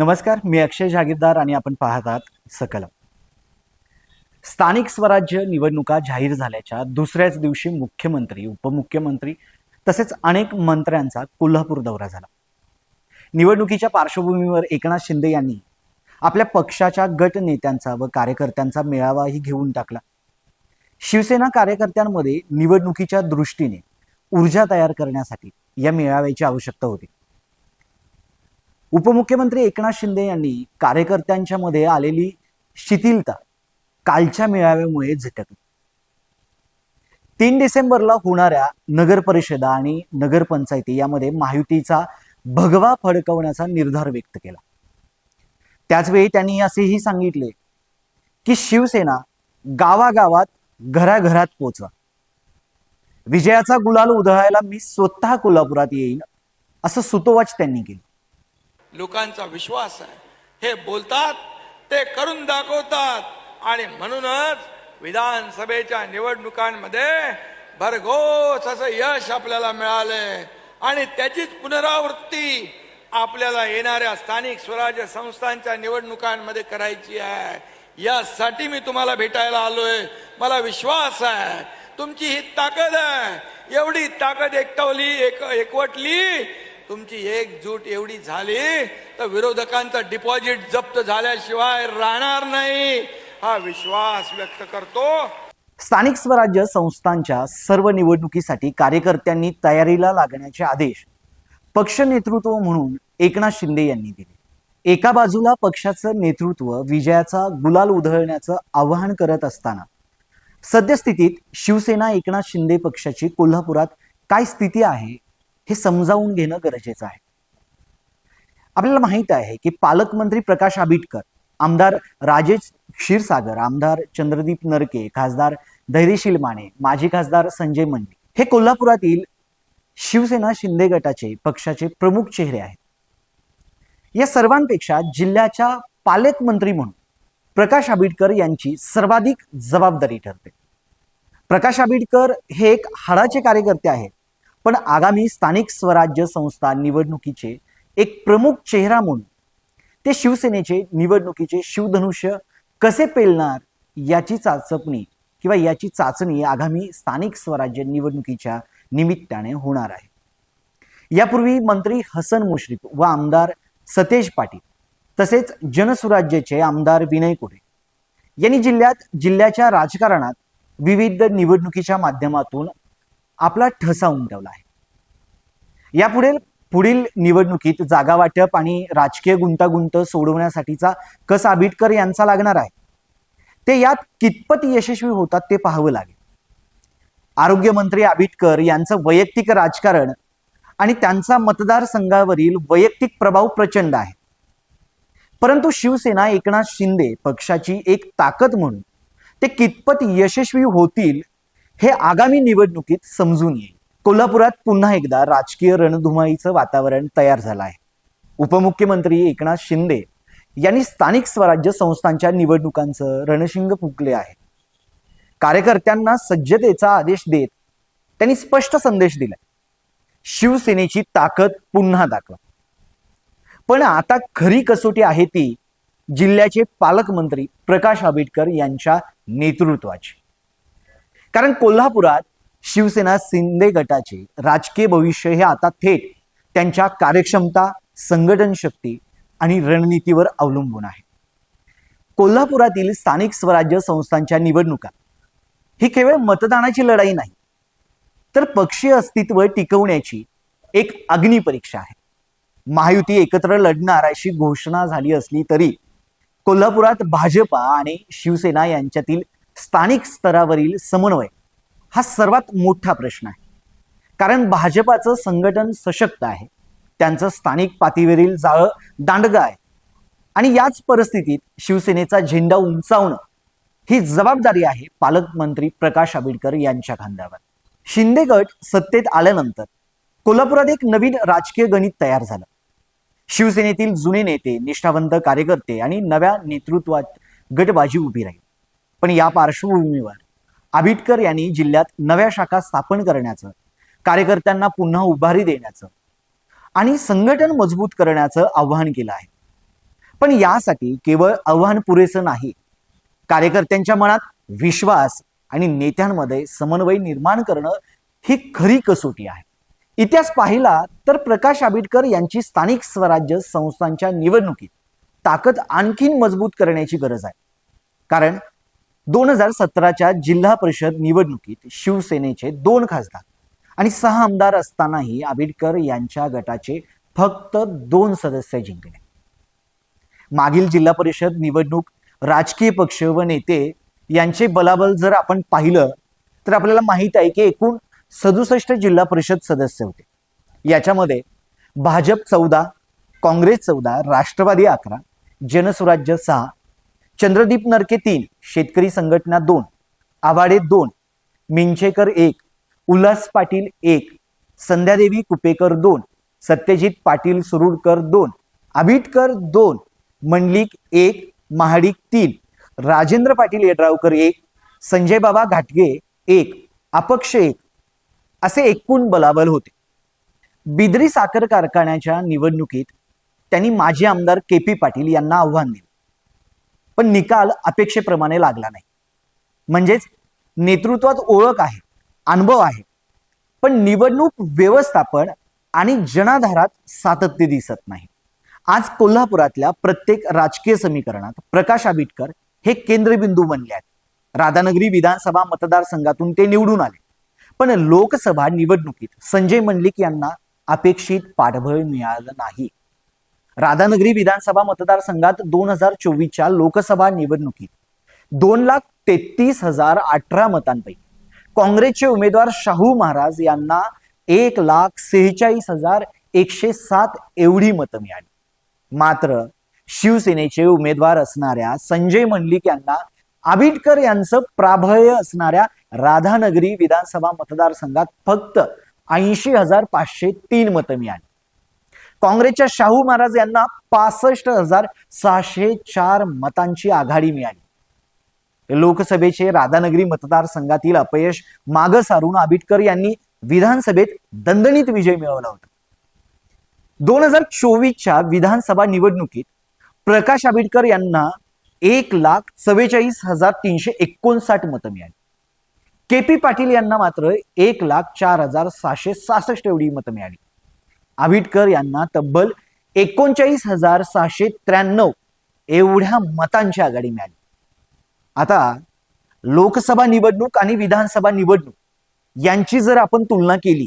नमस्कार मी अक्षय जागीरदार आणि आपण पाहत आहात सकलम. स्थानिक स्वराज्य निवडणुका जाहीर झाल्याच्या दुसऱ्याच दिवशी मुख्यमंत्री उपमुख्यमंत्री तसेच अनेक मंत्र्यांचा कोल्हापूर दौरा झाला. निवडणुकीच्या पार्श्वभूमीवर एकनाथ शिंदे यांनी आपल्या पक्षाच्या गट नेत्यांचा व कार्यकर्त्यांचा मेळावाही घेऊन टाकला. शिवसेना कार्यकर्त्यांमध्ये निवडणुकीच्या दृष्टीने ऊर्जा तयार करण्यासाठी या मेळाव्याची आवश्यकता होती. उपमुख्यमंत्री एकनाथ शिंदे यांनी कार्यकर्त्यांच्या मध्ये आलेली शिथिलता कालच्या मेळाव्यामुळे झटकली. तीन डिसेंबरला होणाऱ्या नगर परिषदा आणि नगरपंचायती यामध्ये महायुतीचा भगवा फडकवण्याचा निर्धार व्यक्त केला. त्याचवेळी त्यांनी असेही सांगितले की शिवसेना गावागावात घराघरात पोचवा. विजयाचा गुलाल उधळायला मी स्वतः कोल्हापुरात येईन असं सुतोवाच त्यांनी केलं. लोकांचा विश्वास आहे. हे बोलतात ते करून दाखवतात. आणि म्हणूनच विधानसभेच्या निवडणुकांमध्ये भरघोस असं यश आपल्याला मिळालंय आणि त्याचीच पुनरावृत्ती आपल्याला येणाऱ्या स्थानिक स्वराज्य संस्थांच्या निवडणुकांमध्ये करायची आहे. यासाठी मी तुम्हाला भेटायला आलोय. मला विश्वास आहे. तुमची ही ताकद आहे. एवढी ताकद एकटवली एक एकवटली तुमची एकजूट एवढी झाली तर विरोधकांचं डिपॉझिट जप्त झाल्याशिवाय राहणार नाही. हा विश्वास व्यक्त करतो. स्थानिक स्वराज्य संस्थांच्या सर्व निवडणुकीसाठी कार्यकर्त्यांनी तयारीला लागण्याचे आदेश पक्ष नेतृत्व म्हणून एकनाथ शिंदे यांनी दिले. एका बाजूला पक्षाचं नेतृत्व विजयाचा गुलाल उधळण्याचं आवाहन करत असताना सद्यस्थितीत शिवसेना एकनाथ शिंदे पक्षाची कोल्हापुरात काय स्थिती आहे हे समजावून घेणं गरजेचं आहे. आपल्याला माहीत आहे की पालकमंत्री प्रकाश आबिटकर आमदार राजेश क्षीरसागर आमदार चंद्रदीप नरके खासदार धैर्यशील माने माजी खासदार संजय मंडी हे कोल्हापुरातील शिवसेना शिंदे गटाचे पक्षाचे प्रमुख चेहरे आहेत. या सर्वांपेक्षा जिल्ह्याच्या पालकमंत्री म्हणून प्रकाश आबिटकर यांची सर्वाधिक जबाबदारी ठरते. प्रकाश आबिटकर हे एक हाडाचे कार्यकर्ते आहेत. पण आगामी स्थानिक स्वराज्य संस्था निवडणुकीचे एक प्रमुख चेहरा म्हणून ते शिवसेनेचे निवडणुकीचे शिवधनुष्य कसे पेलणार याची चाचपणी किंवा याची चाचणी आगामी स्थानिक स्वराज्य निवडणुकीच्या निमित्ताने होणार आहे. यापूर्वी मंत्री हसन मुश्रीफ व आमदार सतेज पाटील तसेच जनसुराज्याचे आमदार विनय कोडे यांनी जिल्ह्यात जिल्ह्याच्या राजकारणात विविध निवडणुकीच्या माध्यमातून आपला ठसा उमटवला आहे. यापुढे पुढील निवडणुकीत जागा वाटप आणि राजकीय गुंतागुंत सोडवण्यासाठीचा कस आबिटकर यांचा लागणार आहे. ते यात कितपत यशस्वी होतात ते पाहावं लागेल. आरोग्यमंत्री आबिटकर यांचं वैयक्तिक राजकारण आणि त्यांचा मतदारसंघावरील वैयक्तिक प्रभाव प्रचंड आहे. परंतु शिवसेना एकनाथ शिंदे पक्षाची एक ताकद म्हणून ते कितपत यशस्वी होतील हे आगामी निवडणुकीत समजून येईल. कोल्हापुरात पुन्हा एकदा राजकीय रणधुमाईचं वातावरण तयार झालं आहे. उपमुख्यमंत्री एकनाथ शिंदे यांनी स्थानिक स्वराज्य संस्थांच्या निवडणुकांचं रणशिंग फुंकले आहे. कार्यकर्त्यांना सज्जतेचा आदेश देत त्यांनी स्पष्ट संदेश दिलाय. शिवसेनेची ताकद पुन्हा दाखवा. पण आता खरी कसोटी आहे ती जिल्ह्याचे पालकमंत्री प्रकाश आंबेडकर यांच्या नेतृत्वाची. कारण कोल्हापुरात शिवसेना शिंदे गटाचे राजकीय भविष्य हे आता थेट त्यांच्या कार्यक्षमता संघटन शक्ती आणि रणनीतीवर अवलंबून आहे. कोल्हापुरातील स्थानिक स्वराज्य संस्थांच्या निवडणुका ही केवळ मतदानाची लढाई नाही तर पक्षीय अस्तित्व टिकवण्याची एक अग्निपरीक्षा आहे. महायुती एकत्र लढणार अशी घोषणा झाली असली तरी कोल्हापुरात भाजपा आणि शिवसेना यांच्यातील स्थानिक स्तरावरील समन्वय हा सर्वात मोठा प्रश्न आहे. कारण भाजपाचं संघटन सशक्त आहे. त्यांचं स्थानिक पातळीवरील जाळं दांडगं आहे. आणि याच परिस्थितीत शिवसेनेचा झेंडा उंचावणं ही जबाबदारी आहे पालकमंत्री प्रकाश आंबेडकर यांच्या खांद्यावर. शिंदे गट सत्तेत आल्यानंतर कोल्हापुरात एक नवीन राजकीय गणित तयार झालं. शिवसेनेतील जुने नेते निष्ठावंत कार्यकर्ते आणि नव्या नेतृत्वात गटबाजी उभी राहील. पण या पार्श्वभूमीवर आबिटकर यांनी जिल्ह्यात नव्या शाखा स्थापन करण्याचं कार्यकर्त्यांना पुन्हा उभारी देण्याचं आणि संघटन मजबूत करण्याचं आवाहन केलं आहे. पण यासाठी केवळ आव्हान पुरेसं नाही कार्यकर्त्यांच्या मनात विश्वास आणि नेत्यांमध्ये समन्वय निर्माण करणं ही खरी कसोटी आहे. इतिहास पाहिला तर प्रकाश आंबेडकर यांची स्थानिक स्वराज्य संस्थांच्या निवडणुकीत ताकद आणखीन मजबूत करण्याची गरज आहे. कारण दोन हजार सतराच्या जिल्हा परिषद निवडणुकीत शिवसेनेचे दोन खासदार आणि सहा आमदार असतानाही आंबेडकर यांच्या गटाचे फक्त दोन सदस्य जिंकले. मागील जिल्हा परिषद निवडणूक राजकीय पक्ष व नेते यांचे बलाबल जर आपण पाहिलं तर आपल्याला माहीत आहे की एकूण सदुसष्ट जिल्हा परिषद सदस्य होते. याच्यामध्ये भाजप चौदा काँग्रेस चौदा राष्ट्रवादी अकरा जनस्वराज्य सहा चंद्रदीप नरके तीन शेतकरी संघटना दोन आवाडे दोन मिंचेकर एक उल्हास पाटील एक संध्यादेवी कुपेकर दोन सत्यजित पाटील सुरुडकर दोन आबिटकर दोन मंडलिक एक महाडिक तीन राजेंद्र पाटील येड्रावकर एक संजय बाबा घाटगे एक अपक्ष एक असे एकूण बलाबल होते. बिद्री साखर कारखान्याच्या निवडणुकीत त्यांनी माजी आमदार के पी पाटील यांना आव्हान दिले. पण निकाल अपेक्षेप्रमाणे लागला नाही. म्हणजेच नेतृत्वात ओळख आहे अनुभव आहे पण निवडणूक व्यवस्थापन आणि जनाधारात सातत्य दिसत नाही. आज कोल्हापुरातल्या प्रत्येक राजकीय समीकरणात प्रकाश आंबेडकर हे केंद्रबिंदू बनले आहेत. राधानगरी विधानसभा मतदारसंघातून ते निवडून आले. पण लोकसभा निवडणुकीत संजय मंडलिक यांना अपेक्षित पाठबळ मिळालं नाही. राधानगरी विधानसभा मतदारसंघात दोन हजार चोवीसच्या लोकसभा निवडणुकीत दोन लाख तेहतीस हजार अठरा मतांपैकी काँग्रेसचे उमेदवार शाहू महाराज यांना एक लाख सेहेचाळीस हजार एकशे सात एवढी मतं मिळाली. मात्र शिवसेनेचे उमेदवार असणाऱ्या संजय मंडलिक यांना आबिटकर यांचं प्राभय असणाऱ्या राधानगरी विधानसभा मतदारसंघात फक्त ऐंशी हजार पाचशे तीन मतं मिळाली. काँग्रेसच्या शाहू महाराज यांना पासष्ट हजार सहाशे चार मतांची आघाडी मिळाली. लोकसभेचे राधानगरी मतदारसंघातील अपयश मागं सारून आबिटकर यांनी विधानसभेत दणदणीत विजय मिळवला होता. दोन हजार चोवीसच्या विधानसभा निवडणुकीत प्रकाश आंबेडकर यांना एक लाख चव्वेचाळीस हजार तीनशे एकोणसाठ मतं मिळाली. के पी पाटील यांना मात्र एक लाख चार हजार सहाशे सहासष्ट एवढी मतं मिळाली. आबिटकर यांना तब्बल एकोणचाळीस हजार सहाशे त्र्याण्णव एवढ्या मतांची आघाडी मिळाली. आता लोकसभा निवडणूक आणि विधानसभा निवडणूक यांची जर आपण तुलना केली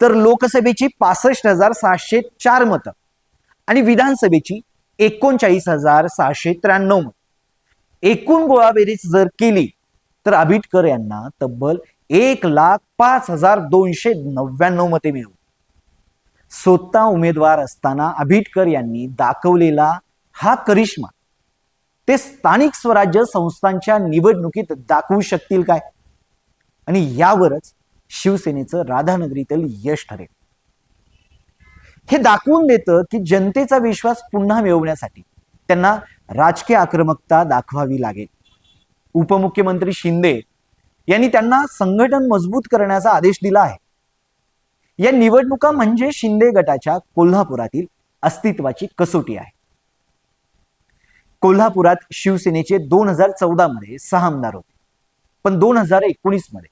तर लोकसभेची पासष्ट हजार सहाशे चार मतं आणि विधानसभेची एकोणचाळीस हजार सहाशे त्र्याण्णव मतं. एकूण गोळाबेरीज जर केली तर आबिटकर यांना तब्बल एक लाख पाच हजार दोनशे नव्याण्णव मते मिळवली. स्वतः उमेदवार असताना आबिटकर यांनी दाखवलेला हा करिश्मा. ते स्थानिक स्वराज्य संस्थांच्या निवडणुकीत दाखवू शकतील काय? आणि यावरच शिवसेनेचं राधानगरीतील यश ठरेल. हे दाखवून देतं की जनतेचा विश्वास पुन्हा मिळवण्यासाठी त्यांना राजकीय आक्रमकता दाखवावी लागेल. उपमुख्यमंत्री शिंदे यांनी त्यांना संघटन मजबूत करण्याचा आदेश दिला आहे. या निवडणुका म्हणजे शिंदे गटाच्या कोल्हापुरातील अस्तित्वाची कसोटी आहे. कोल्हापुरात शिवसेनेचे दोन हजार चौदा मध्ये सहा आमदार होते. पण दोन हजार एकोणीसमध्ये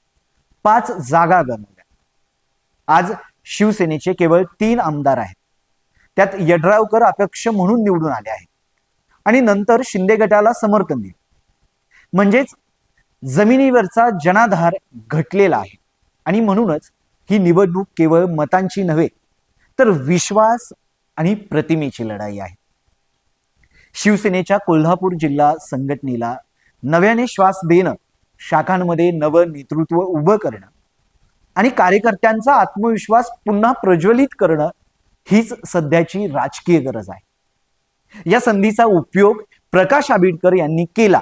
पाच जागा गमावल्या. आज शिवसेनेचे केवळ तीन आमदार आहेत. त्यात यड्रावकर अपक्ष म्हणून निवडून आले आहेत. आणि नंतर शिंदे गटाला समर्थन दिले. म्हणजेच जमिनीवरचा जनाधार घटलेला आहे. आणि म्हणूनच ही निवडणूक केवळ मतांची नव्हे तर विश्वास आणि प्रतिमेची लढाई आहे. शिवसेनेच्या कोल्हापूर जिल्हा संघटनेला नव्याने श्वास देणं शाखांमध्ये नवं नेतृत्व उभं करणं आणि कार्यकर्त्यांचा आत्मविश्वास पुन्हा प्रज्वलित करणं हीच सध्याची राजकीय गरज आहे. या संधीचा उपयोग प्रकाश आंबेडकर यांनी केला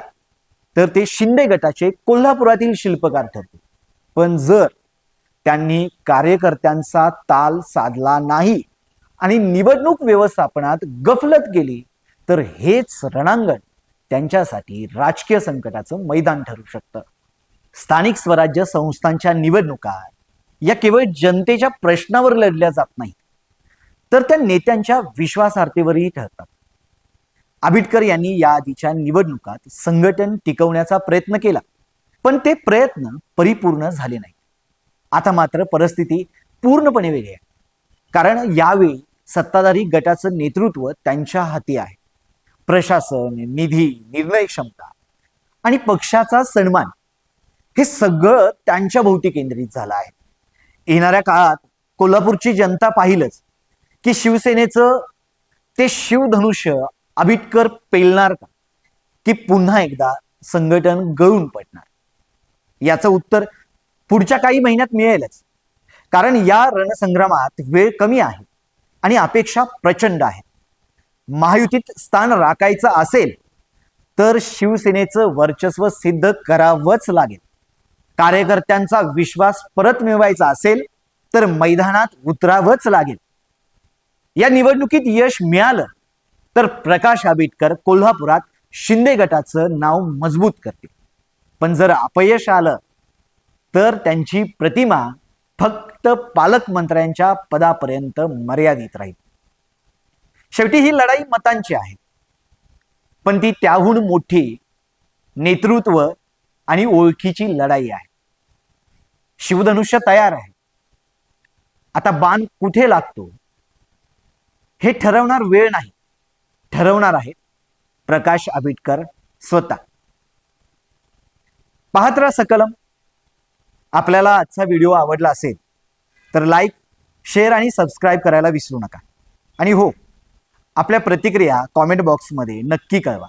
तर ते शिंदे गटाचे कोल्हापुरातील शिल्पकार ठरतील. पण जर त्यांनी कार्यकर्त्यांचा ताल साधला नाही आणि निवडणूक व्यवस्थापनात गफलत केली तर हेच रणांगण त्यांच्यासाठी राजकीय संकटाचं मैदान ठरू शकतं. स्थानिक स्वराज्य संस्थांच्या निवडणुका या केवळ जनतेच्या प्रश्नावर लढल्या जात नाहीत तर त्या नेत्यांच्या विश्वासार्हतेवरही ठरतात. आबिटकर यांनी या आधीच्या निवडणुकात संघटन टिकवण्याचा प्रयत्न केला पण ते प्रयत्न परिपूर्ण झाले नाही आता मात्र परिस्थिती पूर्णपणे वेगळी आहे. कारण यावेळी सत्ताधारी गटाचं नेतृत्व त्यांच्या हाती आहे. प्रशासन निधी निर्णय क्षमता आणि पक्षाचा सन्मान हे सगळं त्यांच्या भोवती केंद्रित झालं आहे. येणाऱ्या काळात कोल्हापूरची जनता पाहिलंच की शिवसेनेचं ते शिवधनुष्य आबिटकर पेलणार का? की पुन्हा एकदा संघटन गळून पडणार? याचं उत्तर पुढच्या काही महिन्यात मिळेलच. कारण या रणसंग्रामात वेळ कमी आहे आणि अपेक्षा प्रचंड आहे. महायुतीत स्थान राखायचं असेल तर शिवसेनेचं वर्चस्व सिद्ध करावंच लागेल. कार्यकर्त्यांचा विश्वास परत मिळवायचा असेल तर मैदानात उतरावंच लागेल. या निवडणुकीत यश मिळालं तर प्रकाश आबिटकर कोल्हापुरात शिंदे गटाचं नाव मजबूत करतील. पण जर अपयश आलं तर त्यांची प्रतिमा फक्त पालकमंत्र्यांच्या पदापर्यंत मर्यादित राहील. शेवटी ही लढाई मतांची आहे. पण ती त्याहून मोठी नेतृत्व आणि ओळखीची लढाई आहे. शिवधनुष्य तयार आहे. आता बाण कुठे लागतो? हे ठरवणार वेळ नाही. ठरवणार आहे प्रकाश आबिटकर स्वतः. पाहत सकलम आपल्याला आजचा व्हिडिओ आवडला असेल तर लाईक शेअर आणि सबस्क्राईब करायला विसरू नका. आणि हो आपल्या प्रतिक्रिया कॉमेंट बॉक्समध्ये नक्की कळवा.